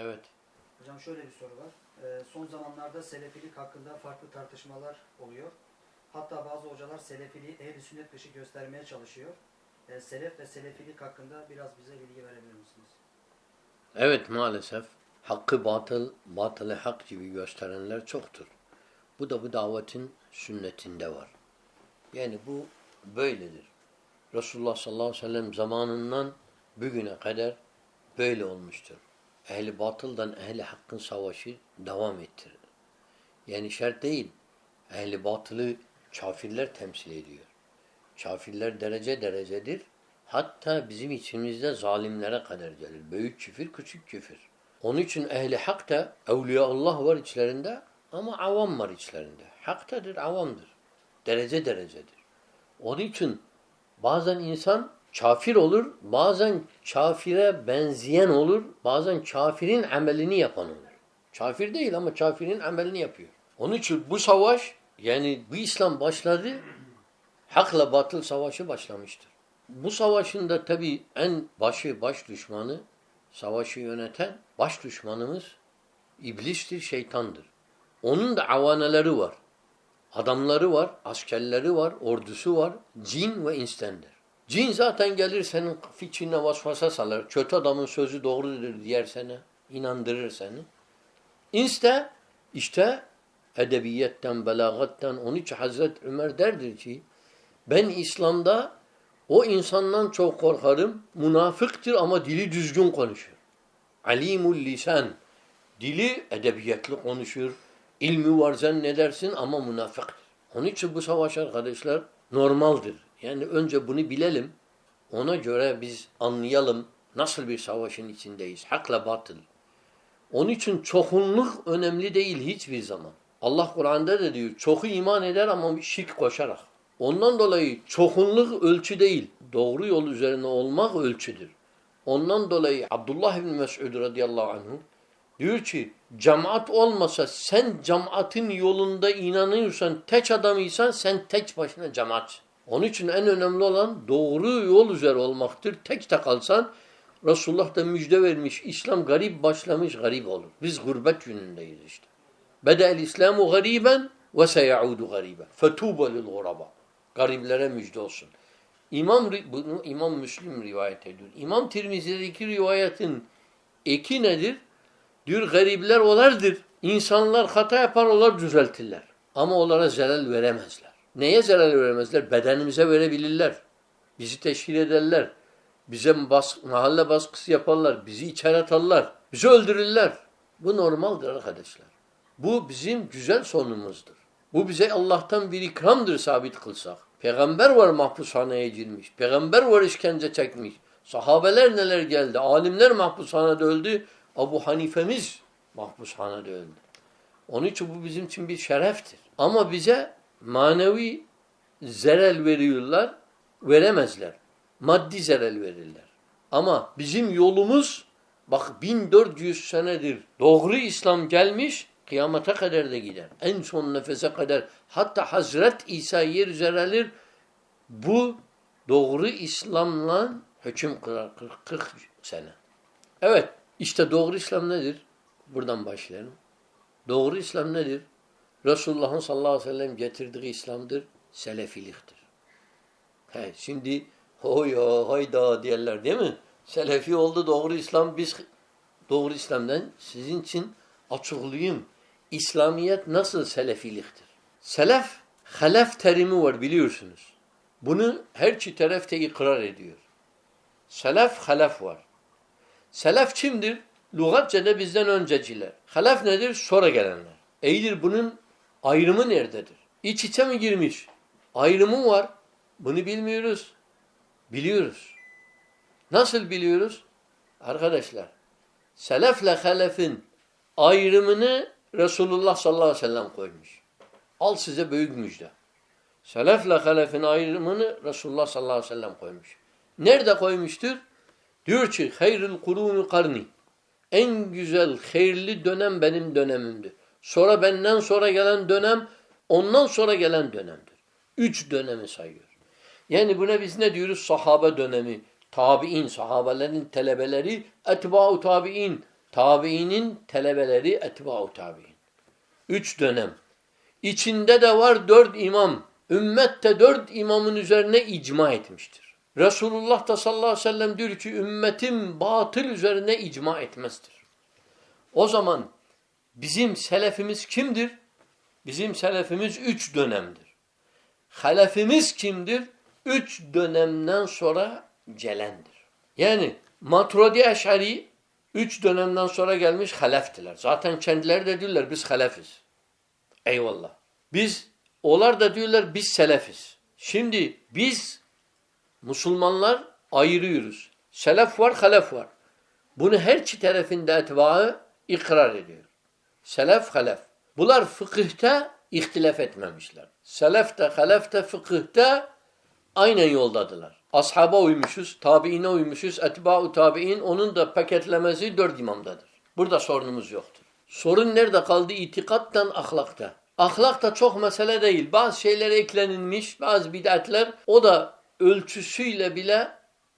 Evet. Hocam şöyle bir soru var. Ee, son zamanlarda selefilik hakkında farklı tartışmalar oluyor. Hatta bazı hocalar selefiliği ehli sünnet dışı göstermeye çalışıyor. Ee, selef ve selefilik hakkında biraz bize bilgi verebilir misiniz? Evet maalesef hakkı batıl, batılı hak gibi gösterenler çoktur. Bu da bu davetin sünnetinde var. Yani bu böyledir. Resulullah sallallahu aleyhi ve sellem zamanından bugüne kadar böyle olmuştur. Ehli batıldan ehli hakkın savaşı devam ettirir. Yani şart değil. Ehli batılı kafirler temsil ediyor. Kafirler derece derecedir. Hatta bizim içimizde zalimlere kadar gelir. Büyük küfür, küçük küfür. Onun için ehli hak da Allah var içlerinde ama avam var içlerinde. Haktadır, avamdır. Derece derecedir. Onun için bazen insan kafir olur, bazen kafire benzeyen olur, bazen kafirin amelini yapan olur. Kafir değil ama kafirin amelini yapıyor. Onun için bu savaş yani bu İslam başladı, hakla batıl savaşı başlamıştır. Bu savaşın da tabi en başı baş düşmanı, savaşı yöneten baş düşmanımız iblistir, şeytandır. Onun da avaneleri var. Adamları var, askerleri var, ordusu var. Cin ve instendir. Cin zaten gelir senin fikrine vasvasa salar. Kötü adamın sözü doğrudur diyer seni. inandırır seni. İns de işte edebiyetten, belagattan onun için Hazreti Ömer derdir ki ben İslam'da o insandan çok korkarım. Münafıktır ama dili düzgün konuşur. Alimul lisan. Dili edebiyatlı konuşur. İlmi var zannedersin ama münafıktır. Onun için bu savaş arkadaşlar normaldir. Yani önce bunu bilelim. Ona göre biz anlayalım nasıl bir savaşın içindeyiz. Hakla batıl. Onun için çokunluk önemli değil hiçbir zaman. Allah Kur'an'da da diyor çoku iman eder ama şirk koşarak. Ondan dolayı çokunluk ölçü değil. Doğru yol üzerine olmak ölçüdür. Ondan dolayı Abdullah bin Mes'ud radıyallahu anh diyor ki cemaat olmasa sen cemaatin yolunda inanıyorsan tek adamıysan sen tek başına cemaat. Onun için en önemli olan doğru yol üzere olmaktır. Tek tek kalsan Resulullah da müjde vermiş. İslam garip başlamış garip olur. Biz gurbet günündeyiz işte. Bedel İslamu gariben ve seyaudu gariben. Fetuba lil guraba. Gariblere müjde olsun. İmam bunu İmam Müslim rivayet ediyor. İmam Tirmizi'deki rivayetin eki nedir? Diyor garipler olardır. İnsanlar hata yapar olar düzeltirler. Ama onlara zelal veremezler. Neye zelal veremezler? Bedenimize verebilirler. Bizi teşhir ederler. Bize bas, mahalle baskısı yaparlar. Bizi içeri atarlar. Bizi öldürürler. Bu normaldir arkadaşlar. Bu bizim güzel sonumuzdur. Bu bize Allah'tan bir ikramdır sabit kılsak. Peygamber var mahpushaneye girmiş. Peygamber var işkence çekmiş. Sahabeler neler geldi. Alimler mahpushanede öldü. Abu Hanifemiz mahpushanede öldü. Onun için bu bizim için bir şereftir. Ama bize manevi zerel veriyorlar, veremezler. Maddi zerel verirler. Ama bizim yolumuz bak 1400 senedir doğru İslam gelmiş, kıyamata kadar da gider. En son nefese kadar hatta Hazret İsa yer üzerelir bu doğru İslam'la hüküm kırar 40 sene. Evet işte doğru İslam nedir? Buradan başlayalım. Doğru İslam nedir? Resulullah'ın sallallahu aleyhi ve sellem getirdiği İslam'dır. Selefiliktir. He, şimdi hoya hayda diyorlar değil mi? Selefi oldu doğru İslam. Biz doğru İslam'dan sizin için açıklayayım. İslamiyet nasıl selefiliktir? Selef, halef terimi var biliyorsunuz. Bunu her iki taraf da ikrar ediyor. Selef, halef var. Selef kimdir? Lugatça'da bizden önceciler. Halef nedir? Sonra gelenler. İyidir bunun ayrımı nerededir? İç içe mi girmiş? Ayrımı var. Bunu bilmiyoruz. Biliyoruz. Nasıl biliyoruz? Arkadaşlar, selefle halefin ayrımını Resulullah sallallahu aleyhi ve sellem koymuş. Al size büyük müjde. Selefle halefin ayrımını Resulullah sallallahu aleyhi ve sellem koymuş. Nerede koymuştur? Diyor ki hayrul kurunu karni. En güzel, hayırlı dönem benim dönemimdir. Sonra benden sonra gelen dönem, ondan sonra gelen dönemdir. Üç dönemi sayıyor. Yani buna biz ne diyoruz? Sahabe dönemi, tabi'in, sahabelerin telebeleri, etba'u tabi'in, Tabiinin telebeleri etba'u tabi'in. Üç dönem. İçinde de var dört imam. Ümmet de dört imamın üzerine icma etmiştir. Resulullah da sallallahu aleyhi ve sellem diyor ki ümmetim batıl üzerine icma etmezdir. O zaman bizim selefimiz kimdir? Bizim selefimiz üç dönemdir. Halefimiz kimdir? Üç dönemden sonra gelendir. Yani Maturidi Eş'ari üç dönemden sonra gelmiş haleftiler. Zaten kendileri de diyorlar biz halefiz. Eyvallah. Biz, onlar da diyorlar biz selefiz. Şimdi biz Müslümanlar ayırıyoruz. Selef var, halef var. Bunu her iki tarafında etbaı ikrar ediyor. Selef, halef. Bunlar fıkıhta ihtilaf etmemişler. Selef de, halef de fıkıhta aynen yoldadılar. Ashaba uymuşuz, tabiine uymuşuz, etba'u tabi'in onun da paketlemesi dört imamdadır. Burada sorunumuz yoktur. Sorun nerede kaldı? İtikattan, ahlakta. Ahlak da çok mesele değil. Bazı şeyler eklenilmiş, bazı bid'atler o da ölçüsüyle bile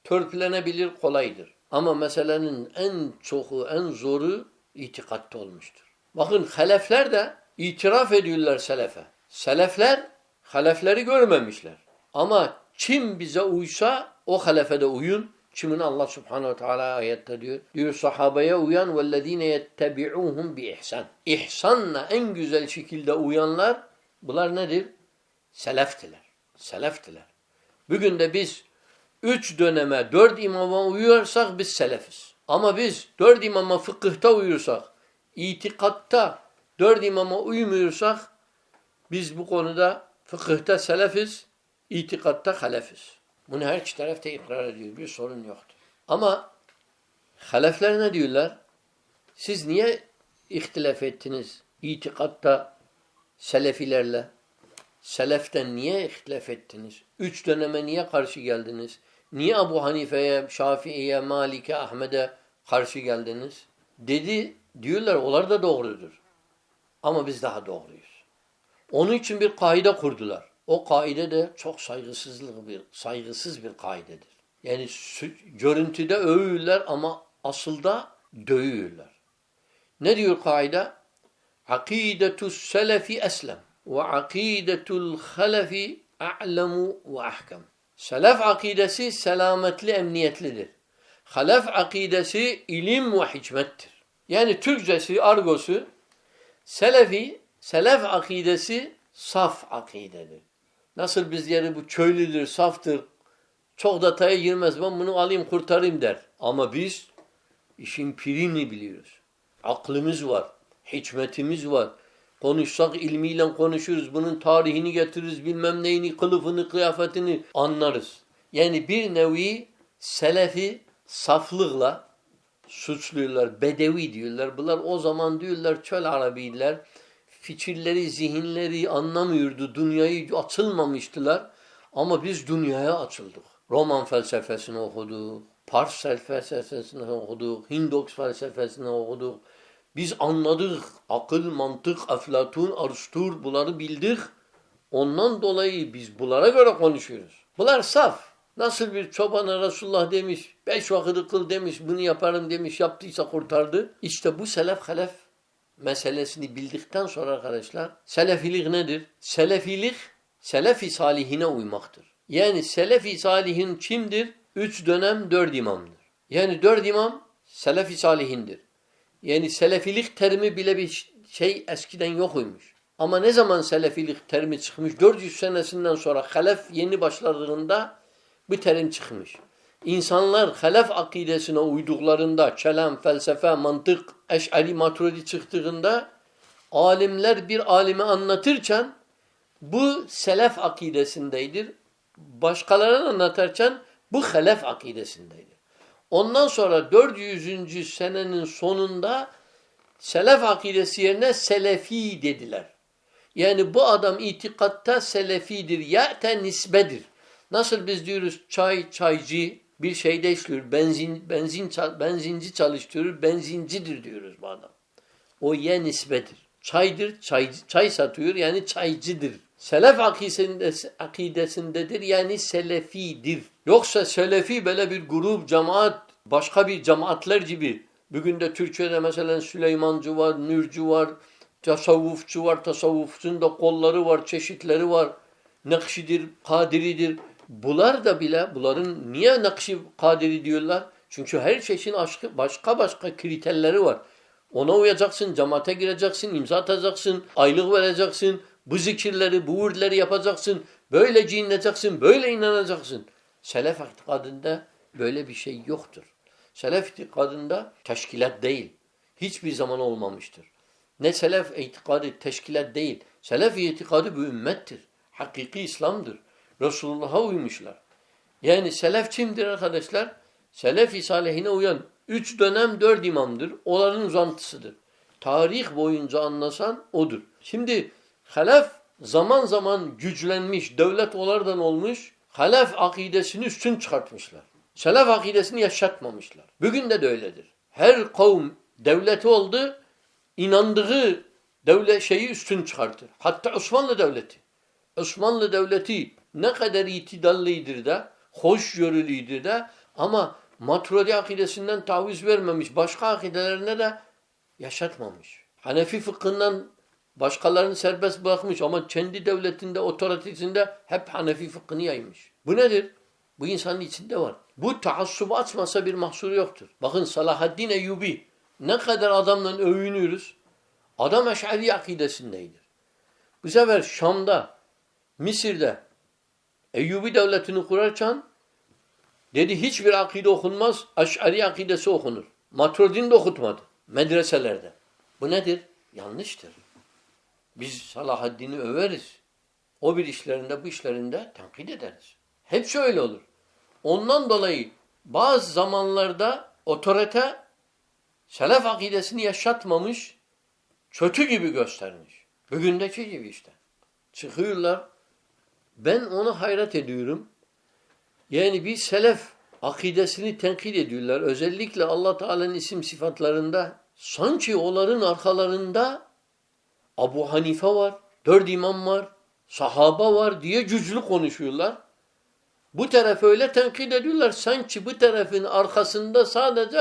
törpülenebilir, kolaydır. Ama meselenin en çoku, en zoru itikatta olmuştur. Bakın helefler de itiraf ediyorlar selefe. Selefler helefleri görmemişler. Ama kim bize uysa o helefede uyun. Kimin Allah Subhanahu ve Teala ayette diyor. Diyor sahabeye uyan vellezine yettebi'uhum bi ihsan. İhsanla en güzel şekilde uyanlar bunlar nedir? Seleftiler. Seleftiler. Bugün de biz üç döneme, dört imama uyuyorsak biz selefiz. Ama biz dört imama fıkıhta uyursak, itikatta dört imama uymuyorsak biz bu konuda fıkıhta selefiz, itikatta halefiz. Bunu her iki tarafta ikrar ediyor. Bir sorun yoktur. Ama halefler ne diyorlar? Siz niye ihtilaf ettiniz itikatta selefilerle? Seleften niye ihtilaf ettiniz? Üç döneme niye karşı geldiniz? Niye Abu Hanife'ye, Şafii'ye, Malik'e, Ahmet'e karşı geldiniz? Dedi, diyorlar onlar da doğrudur. Ama biz daha doğruyuz. Onun için bir kaide kurdular. O kaide de çok saygısızlık bir, saygısız bir kaidedir. Yani görüntüde övüyorlar ama asılda dövüyorlar. Ne diyor kaide? Akidetus selefi eslem ve akidetul halefi a'lemu ve ahkam. Selef akidesi selametli, emniyetlidir. Halef akidesi ilim ve hikmettir. Yani Türkçesi, argosu, selefi, selef akidesi saf akidedir. Nasıl biz yeri bu köylüdür, saftır, çok detaya girmez. Ben bunu alayım kurtarayım der. Ama biz işin pirini biliyoruz. Aklımız var, hikmetimiz var. Konuşsak ilmiyle konuşuruz. Bunun tarihini getiririz, bilmem neyini, kılıfını, kıyafetini anlarız. Yani bir nevi selefi saflıkla suçluyorlar, bedevi diyorlar. Bunlar o zaman diyorlar çöl Arabiydiler fikirleri, zihinleri anlamıyordu. Dünyayı açılmamıştılar. Ama biz dünyaya açıldık. Roman felsefesini okuduk. Pars felsefesini okuduk. Hindoks felsefesini okuduk. Biz anladık. Akıl, mantık, eflatun, arstur bunları bildik. Ondan dolayı biz bunlara göre konuşuyoruz. Bunlar saf. Nasıl bir çobana Resulullah demiş, beş vakit kıl demiş, bunu yaparım demiş, yaptıysa kurtardı. İşte bu selef halef meselesini bildikten sonra arkadaşlar selefilik nedir? Selefilik selefi salihine uymaktır. Yani selefi salihin kimdir? Üç dönem dört imamdır. Yani dört imam selefi salihindir. Yani selefilik terimi bile bir şey eskiden yokuymuş. Ama ne zaman selefilik terimi çıkmış? 400 senesinden sonra halef yeni başladığında bu terim çıkmış. İnsanlar halef akidesine uyduklarında, kelam, felsefe, mantık, eş'ari, maturidi çıktığında alimler bir alimi anlatırken bu selef akidesindeydir. Başkalarına anlatırken bu halef akidesindeydir. Ondan sonra 400. senenin sonunda selef akidesi yerine selefi dediler. Yani bu adam itikatta selefidir. Ya te nisbedir. Nasıl biz diyoruz çay, çaycı, bir şeyde işliyor. Benzin, benzin, benzinci çalıştırıyor. Benzincidir diyoruz bu adam. O ye nisbedir. Çaydır, çay, çay satıyor yani çaycıdır. Selef akidesindedir yani selefidir. Yoksa selefi böyle bir grup, cemaat, başka bir cemaatler gibi Bugün de Türkiye'de mesela Süleymancı var, Nürcü var, tasavvufçu var, tasavvufçunun da kolları var, çeşitleri var. Nakşidir, Kadiridir. Bunlar da bile, bunların niye Nakşi Kadiri diyorlar? Çünkü her aşkı, başka başka kriterleri var. Ona uyacaksın, cemaate gireceksin, imza atacaksın, aylık vereceksin, bu zikirleri, bu uğurları yapacaksın, böyle giyineceksin, böyle inanacaksın. Selef itikadında böyle bir şey yoktur. Selef itikadında teşkilat değil. Hiçbir zaman olmamıştır. Ne selef itikadı teşkilat değil. Selef itikadı bir ümmettir. Hakiki İslam'dır. Resulullah'a uymuşlar. Yani selef kimdir arkadaşlar? Selef-i salihine uyan üç dönem dört imamdır. Onların uzantısıdır. Tarih boyunca anlasan odur. Şimdi halef zaman zaman güçlenmiş, devlet olardan olmuş, halef akidesini üstün çıkartmışlar. Selef akidesini yaşatmamışlar. Bugün de de öyledir. Her kavim devleti oldu, inandığı devlet şeyi üstün çıkartır. Hatta Osmanlı Devleti. Osmanlı Devleti ne kadar itidallıydır da, hoşgörülüydür de ama Maturidi akidesinden taviz vermemiş, başka akidelerine de yaşatmamış. Hanefi fıkhından başkalarını serbest bırakmış ama kendi devletinde, otoritesinde hep Hanefi fıkhını yaymış. Bu nedir? Bu insanın içinde var. Bu taassubu açmasa bir mahsuru yoktur. Bakın Salahaddin Eyyubi ne kadar adamla övünüyoruz. Adam Eş'ari akidesindeydir. Bu sefer Şam'da, Mısır'da Eyyubi devletini kurarken dedi hiçbir akide okunmaz, Eş'ari akidesi okunur. Maturidin de okutmadı medreselerde. Bu nedir? Yanlıştır. Biz Salahaddin'i överiz. O bir işlerinde bu işlerinde tenkit ederiz. Hep şöyle olur. Ondan dolayı bazı zamanlarda otorite selef akidesini yaşatmamış, kötü gibi göstermiş. Bugündeki gibi işte. Çıkıyorlar. Ben ona hayret ediyorum. Yani bir selef akidesini tenkit ediyorlar. Özellikle Allah Teala'nın isim sıfatlarında sanki onların arkalarında Abu Hanife var, dört imam var, sahaba var diye güçlü konuşuyorlar. Bu tarafı öyle tenkit ediyorlar. Sanki bu tarafın arkasında sadece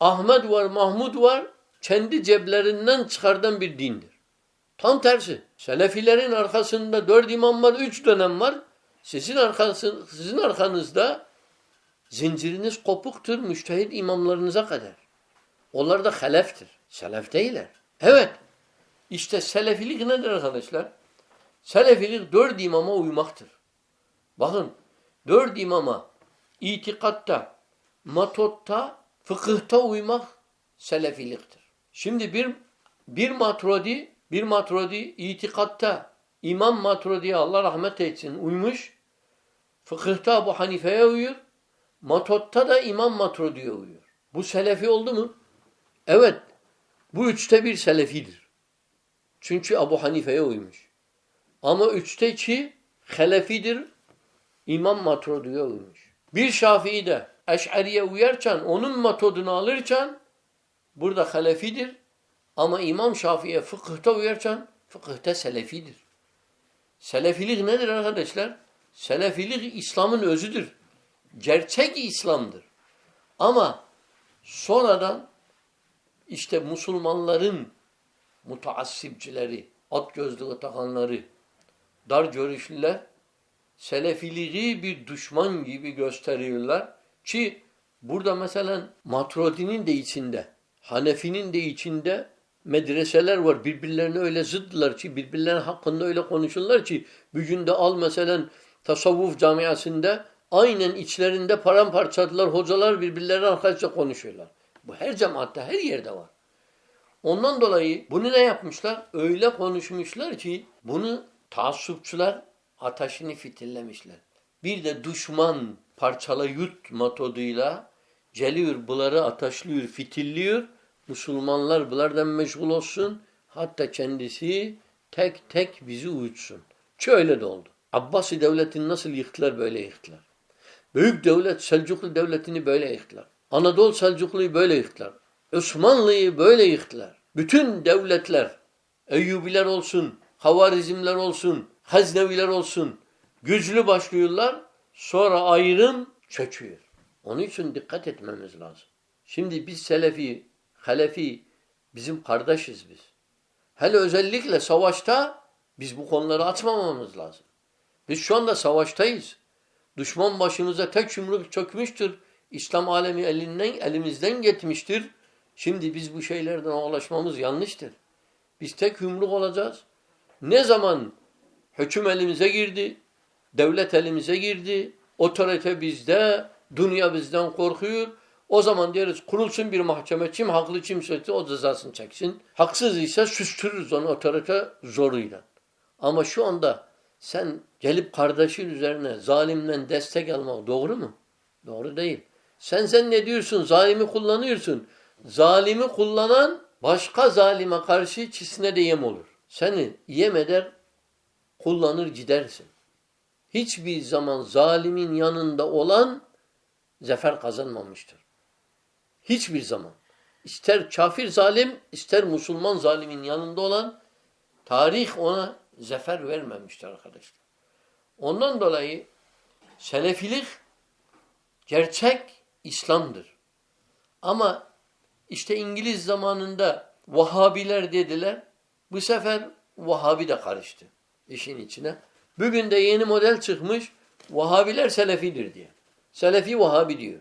Ahmet var, Mahmud var. Kendi ceblerinden çıkardan bir dindir. Tam tersi. Selefilerin arkasında dört imam var, üç dönem var. Sizin, arkası, sizin arkanızda zinciriniz kopuktur müştehit imamlarınıza kadar. Onlar da haleftir. Selef değiller. Evet. İşte selefilik nedir arkadaşlar? Selefilik dört imama uymaktır. Bakın dört imama itikatta, matotta, fıkıhta uymak selefiliktir. Şimdi bir bir matrodi, bir matrodi itikatta İmam Maturidi Allah rahmet etsin uymuş. Fıkıhta Abu Hanife'ye uyuyor. Matotta da İmam Maturidi'ye uyuyor. Bu selefi oldu mu? Evet. Bu üçte bir selefidir. Çünkü Abu Hanife'ye uymuş. Ama üçte iki helefidir. İmam Maturidi'ye uymuş. Bir Şafii de Eş'ariye uyarken, onun metodunu alırken burada halefidir. Ama İmam Şafii'ye fıkıhta uyarken fıkıhta selefidir. Selefilik nedir arkadaşlar? Selefilik İslam'ın özüdür. Gerçek İslam'dır. Ama sonradan işte Müslümanların mutaassipçileri, at gözlüğü takanları, dar görüşlüler Selefiliği bir düşman gibi gösteriyorlar ki burada mesela Maturidi'nin de içinde, Hanefi'nin de içinde medreseler var. Birbirlerine öyle zıddılar ki, birbirlerinin hakkında öyle konuşurlar ki bugün de al mesela tasavvuf camiasında aynen içlerinde paramparçadılar hocalar birbirlerine arkadaşça konuşuyorlar. Bu her cemaatte, her yerde var. Ondan dolayı bunu ne yapmışlar? Öyle konuşmuşlar ki bunu taassupçular ateşini fitillemişler. Bir de düşman parçala yut metoduyla geliyor bunları ateşliyor, fitilliyor. Müslümanlar bunlardan meşgul olsun. Hatta kendisi tek tek bizi uyutsun. Ki öyle de oldu. Abbasi devletini nasıl yıktılar böyle yıktılar. Büyük devlet Selçuklu devletini böyle yıktılar. Anadolu Selçuklu'yu böyle yıktılar. Osmanlı'yı böyle yıktılar. Bütün devletler, Eyyubiler olsun, Havarizmler olsun, Hazneviler olsun, güçlü başlıyorlar, sonra ayrım çöküyor. Onun için dikkat etmemiz lazım. Şimdi biz Selefi, Halefi bizim kardeşiz biz. Hele özellikle savaşta biz bu konuları açmamamız lazım. Biz şu anda savaştayız. Düşman başımıza tek yumruk çökmüştür. İslam alemi elinden, elimizden gitmiştir. Şimdi biz bu şeylerden ulaşmamız yanlıştır. Biz tek yumruk olacağız. Ne zaman hüküm elimize girdi, devlet elimize girdi, otorite bizde, dünya bizden korkuyor. O zaman deriz kurulsun bir mahkeme. Kim haklı kimse o cezasını çeksin. Haksız ise süstürürüz onu otorite zoruyla. Ama şu anda sen gelip kardeşin üzerine zalimden destek almak doğru mu? Doğru değil. Sen sen ne diyorsun? Zalimi kullanıyorsun. Zalimi kullanan başka zalime karşı çisine de yem olur. Seni yem eder, kullanır gidersin. Hiçbir zaman zalimin yanında olan zafer kazanmamıştır. Hiçbir zaman. İster kafir zalim, ister Müslüman zalimin yanında olan tarih ona zafer vermemiştir arkadaşlar. Ondan dolayı Selefilik gerçek İslam'dır. Ama işte İngiliz zamanında Vahabiler dediler. Bu sefer Vahabi de karıştı işin içine. Bugün de yeni model çıkmış. Vahabiler Selefidir diye. Selefi Vahabi diyor.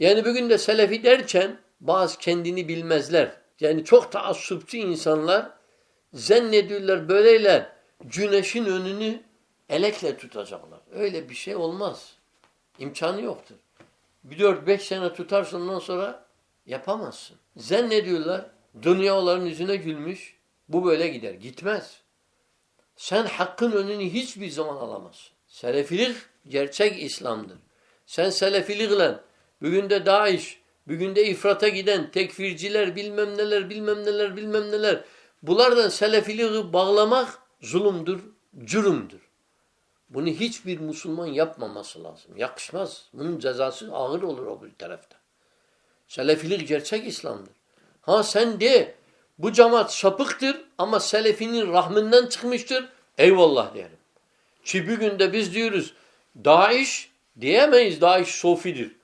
Yani bugün de Selefi derken bazı kendini bilmezler. Yani çok taassupçu insanlar zannediyorlar böyleyle güneşin önünü elekle tutacaklar. Öyle bir şey olmaz. İmkanı yoktur. Bir dört beş sene tutarsın ondan sonra yapamazsın. Zannediyorlar dünyaların yüzüne gülmüş. Bu böyle gider. Gitmez. Sen hakkın önünü hiçbir zaman alamazsın. Selefilik gerçek İslam'dır. Sen selefilikle bugün de Daesh, bugün de ifrata giden tekfirciler bilmem neler bilmem neler bilmem neler bunlardan selefiliği bağlamak zulümdür, cürümdür. Bunu hiçbir Müslüman yapmaması lazım. Yakışmaz. Bunun cezası ağır olur o bir tarafta. Selefilik gerçek İslam'dır. Ha sen de bu cemaat sapıktır ama selefinin rahminden çıkmıştır. Eyvallah derim. Ki bugün de biz diyoruz Daesh diyemeyiz Daesh sofidir.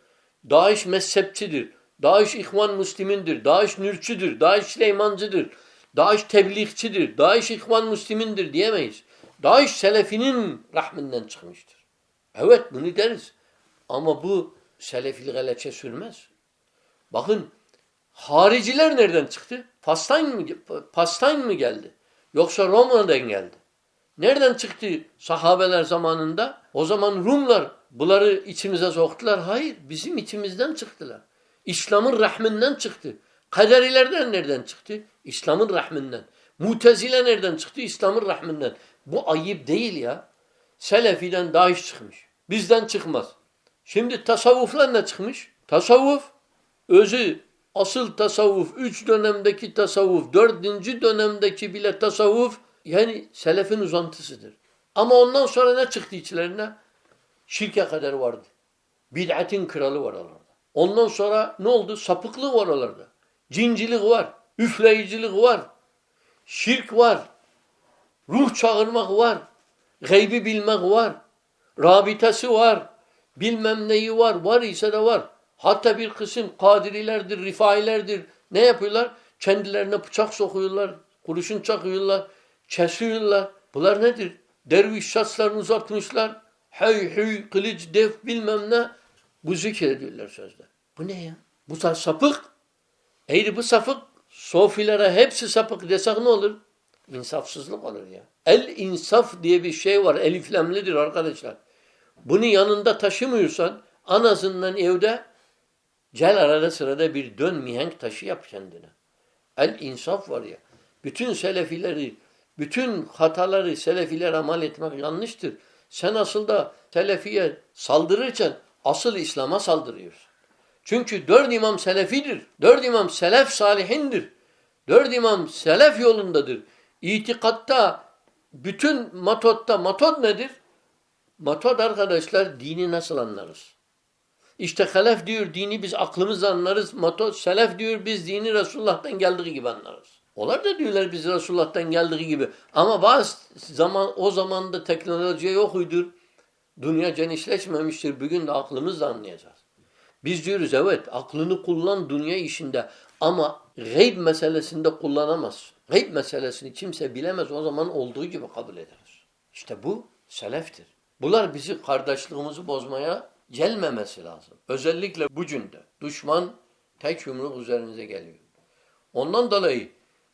Daesh mezhepçidir. Daesh ihvan müslimindir. Daesh nürçüdür. Daesh Süleymancıdır. Daesh tebliğçidir. Daesh ihvan müslimindir diyemeyiz. Daesh selefinin rahminden çıkmıştır. Evet bunu deriz. Ama bu selefilik eleçe sürmez. Bakın hariciler nereden çıktı? Pastan mı, Pastan mı geldi? Yoksa Roma'dan geldi. Nereden çıktı sahabeler zamanında? O zaman Rumlar bunları içimize soktular. Hayır, bizim içimizden çıktılar. İslam'ın rahminden çıktı. Kaderilerden nereden çıktı? İslam'ın rahminden. Mutezile nereden çıktı? İslam'ın rahminden. Bu ayıp değil ya. Selefi'den iş çıkmış. Bizden çıkmaz. Şimdi tasavvuflar ne çıkmış? Tasavvuf özü asıl tasavvuf, üç dönemdeki tasavvuf, dördüncü dönemdeki bile tasavvuf yani selefin uzantısıdır. Ama ondan sonra ne çıktı içlerine? Şirke kadar vardı. Bid'atin kralı var oralarda. Ondan sonra ne oldu? Sapıklık var oralarda. Cincilik var. Üfleyicilik var. Şirk var. Ruh çağırmak var. Gaybi bilmek var. Rabitesi var. Bilmem neyi var. Var ise de var. Hatta bir kısım kadirilerdir, rifailerdir. Ne yapıyorlar? Kendilerine bıçak sokuyorlar. Kurşun çakıyorlar. Kesiyorlar. Bunlar nedir? Derviş saçlarını uzatmışlar. Hey hey kılıç def bilmem ne. Bu zikrediyorlar sözde. Bu ne ya? Bu da sapık. Eğri bu sapık. Sofilere hepsi sapık desek ne olur? İnsafsızlık olur ya. El insaf diye bir şey var. Eliflemlidir arkadaşlar. Bunu yanında taşımıyorsan en azından evde gel arada sırada bir dön mihenk taşı yap kendine. El insaf var ya. Bütün selefileri, bütün hataları selefiler amal etmek yanlıştır. Sen asıl da selefiye saldırırken asıl İslam'a saldırıyorsun. Çünkü dört imam selefidir. Dört imam selef salihindir. Dört imam selef yolundadır. İtikatta bütün matotta matod nedir? Matod arkadaşlar dini nasıl anlarız? İşte halef diyor dini biz aklımızla anlarız. Matod selef diyor biz dini Resulullah'tan geldiği gibi anlarız. Onlar da diyorlar biz Resulullah'tan geldiği gibi. Ama bazı zaman o zamanda teknoloji yok uydur. Dünya genişleşmemiştir. Bugün de aklımızla anlayacağız. Biz diyoruz evet aklını kullan dünya işinde ama gayb meselesinde kullanamaz. Gayb meselesini kimse bilemez o zaman olduğu gibi kabul ederiz. İşte bu seleftir. Bunlar bizi kardeşliğimizi bozmaya gelmemesi lazım. Özellikle bu günde düşman tek yumruk üzerinize geliyor. Ondan dolayı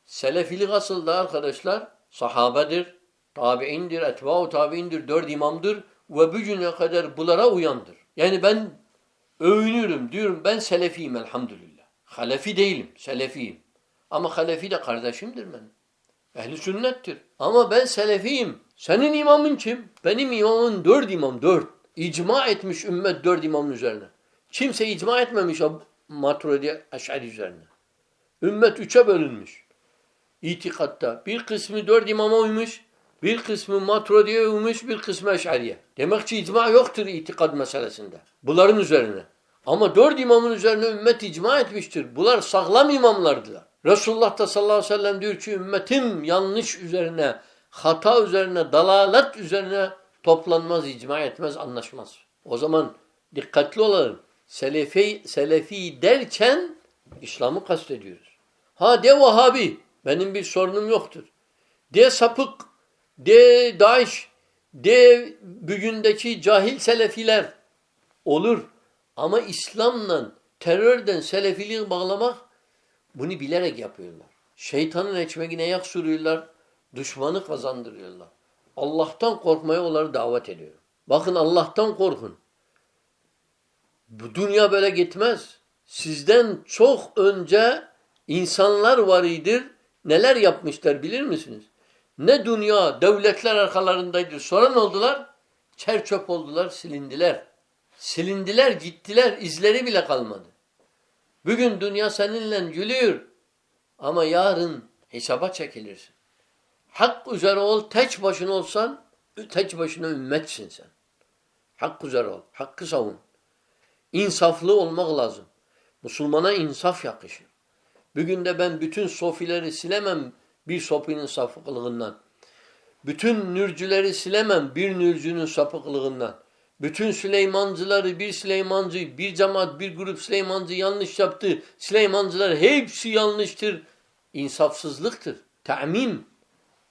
selefilik asılda arkadaşlar sahabedir, tabiindir, etba'u tabiindir, dört imamdır ve bugüne kadar bunlara uyandır. Yani ben övünüyorum diyorum ben selefiyim elhamdülillah. Halefi değilim, selefiyim. Ama halefi de kardeşimdir benim. Ehli sünnettir. Ama ben selefiyim. Senin imamın kim? Benim imamım dört imam, dört. İcma etmiş ümmet dört imamın üzerine. Kimse icma etmemiş Maturidi Eş'ari üzerine. Ümmet üçe bölünmüş. İtikatta. Bir kısmı dört imama uymuş, bir kısmı Maturidi'ye uymuş, bir kısmı Eş'ariye. Demek ki icma yoktur itikad meselesinde. Bunların üzerine. Ama dört imamın üzerine ümmet icma etmiştir. Bunlar sağlam imamlardılar. Resulullah da sallallahu aleyhi ve sellem diyor ki ümmetim yanlış üzerine, hata üzerine, dalalet üzerine toplanmaz, icma etmez, anlaşmaz. O zaman dikkatli olalım. Selefi, selefi derken İslam'ı kastediyoruz. Ha de Vahabi. Benim bir sorunum yoktur. De sapık, de Daesh, de bugündeki cahil selefiler olur. Ama İslam'la terörden selefiliği bağlamak bunu bilerek yapıyorlar. Şeytanın ekmeğine yak sürüyorlar, düşmanı kazandırıyorlar. Allah'tan korkmaya onları davet ediyor. Bakın Allah'tan korkun. Bu dünya böyle gitmez. Sizden çok önce insanlar var idir. Neler yapmışlar bilir misiniz? Ne dünya devletler arkalarındaydı. Sonra ne oldular? Çer çöp oldular, silindiler. Silindiler, gittiler. izleri bile kalmadı. Bugün dünya seninle gülüyor. Ama yarın hesaba çekilirsin. Hak üzere ol, tek başına olsan, tek başına ümmetsin sen. Hak üzere ol, hakkı savun. İnsaflı olmak lazım. Müslümana insaf yakışır. Bugün de ben bütün sofileri silemem bir sofinin sapıklığından. Bütün nürcüleri silemem bir nürcünün sapıklığından. Bütün Süleymancıları bir Süleymancı, bir cemaat, bir grup Süleymancı yanlış yaptı. Süleymancılar hepsi yanlıştır. İnsafsızlıktır. Ta'mim,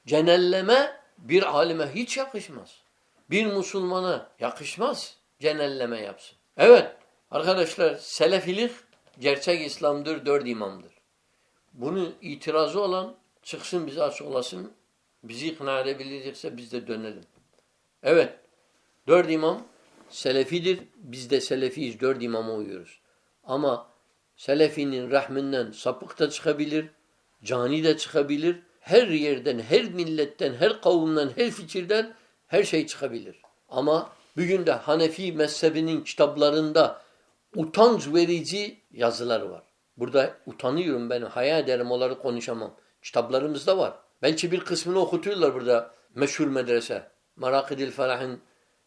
cenelleme bir alime hiç yakışmaz. Bir Müslümana yakışmaz cenelleme yapsın. Evet arkadaşlar selefilik gerçek İslam'dır, dört imamdır. Bunu itirazı olan çıksın bize açıklasın. Bizi ikna edebilecekse biz de dönelim. Evet. Dört imam Selefidir. Biz de Selefiyiz. Dört imama uyuyoruz. Ama Selefinin rahminden sapık da çıkabilir. Cani de çıkabilir. Her yerden, her milletten, her kavimden, her fikirden her şey çıkabilir. Ama bugün de Hanefi mezhebinin kitaplarında utanç verici yazılar var. Burada utanıyorum ben. Hayal ederim onları konuşamam. Kitaplarımızda var. Belki bir kısmını okutuyorlar burada meşhur medrese. Marakidil Ferah'ın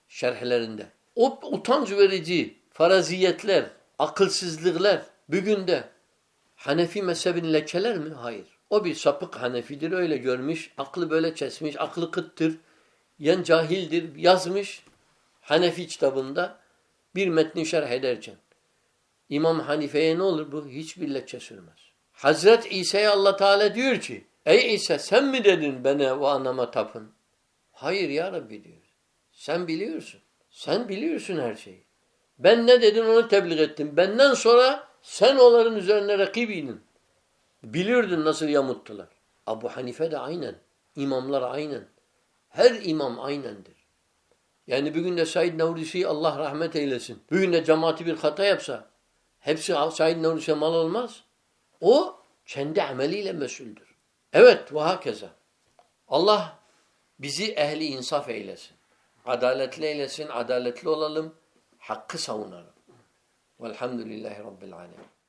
şerhlerinde. O utanç verici faraziyetler, akılsızlıklar bugün de Hanefi mezhebini lekeler mi? Hayır. O bir sapık Hanefidir öyle görmüş. Aklı böyle kesmiş. Aklı kıttır. Yen cahildir. Yazmış Hanefi kitabında bir metni şerh ederken. İmam Hanife'ye ne olur bu? Hiçbir leke sürmez. Hazret İsa'ya Allah Teala diyor ki Ey İsa sen mi dedin bana ve anama tapın? Hayır ya Rabbi diyor. Sen biliyorsun. Sen biliyorsun her şeyi. Ben ne dedin onu tebliğ ettim. Benden sonra sen onların üzerine rakibinin. Biliyordun nasıl yamuttular. Abu Hanife de aynen. İmamlar aynen. Her imam aynendir. Yani bugün de Said Nevrisi Allah rahmet eylesin. Bugün de cemaati bir hata yapsa hepsi Said Nevrisi'ye mal olmaz. O kendi ameliyle mesuldür. Evet ve hakeza. Allah bizi ehli insaf eylesin. Adaletli eylesin, adaletli olalım, hakkı savunalım. Velhamdülillahi Rabbil alemin.